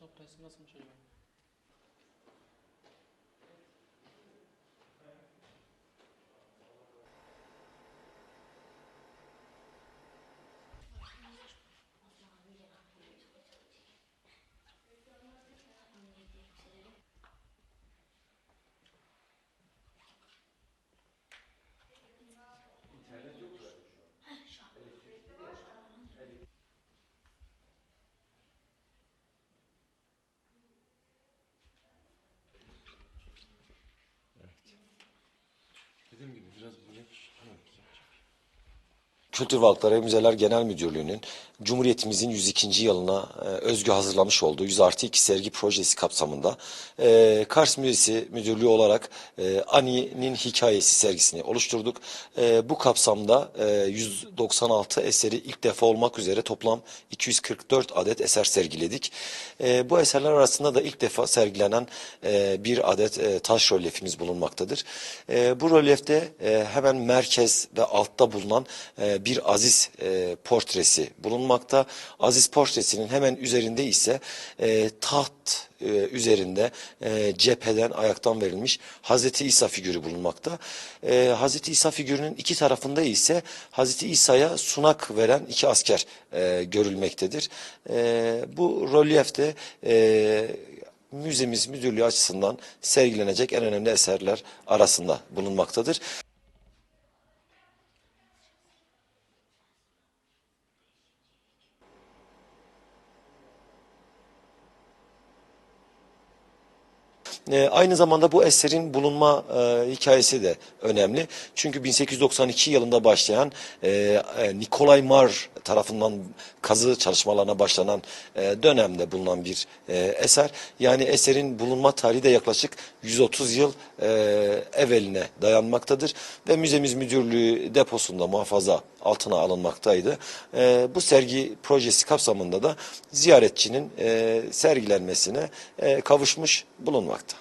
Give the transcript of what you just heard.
also of Christmas and. Dediğim gibi biraz böyle Kültür Varlıkları ve Müzeler Genel Müdürlüğü'nün Cumhuriyetimizin 102. yılına e, özgü hazırlamış olduğu 100 artı 2 sergi projesi kapsamında e, Kars Müzesi Müdürlüğü olarak e, Ani'nin hikayesi sergisini oluşturduk. E, bu kapsamda e, 196 eseri ilk defa olmak üzere toplam 244 adet eser sergiledik. E, bu eserler arasında da ilk defa sergilenen e, bir adet e, taş rölyefimiz bulunmaktadır. E, bu rölyefte e, hemen merkez ve altta bulunan e, bir Aziz e, portresi bulunmakta. Aziz portresinin hemen üzerinde ise e, taht e, üzerinde e, cepheden ayaktan verilmiş Hazreti İsa figürü bulunmakta. E, Hazreti İsa figürünün iki tarafında ise Hazreti İsa'ya sunak veren iki asker e, görülmektedir. E, bu rölyefte e, müzemiz müdürlüğü açısından sergilenecek en önemli eserler arasında bulunmaktadır. E, aynı zamanda bu eserin bulunma e, hikayesi de önemli. Çünkü 1892 yılında başlayan e, e, Nikolay Mar tarafından kazı çalışmalarına başlanan e, dönemde bulunan bir e, eser. Yani eserin bulunma tarihi de yaklaşık 130 yıl e, evveline dayanmaktadır. Ve müzemiz müdürlüğü deposunda muhafaza altına alınmaktaydı. E, bu sergi projesi kapsamında da ziyaretçinin e, sergilenmesine e, kavuşmuş bulunmakta.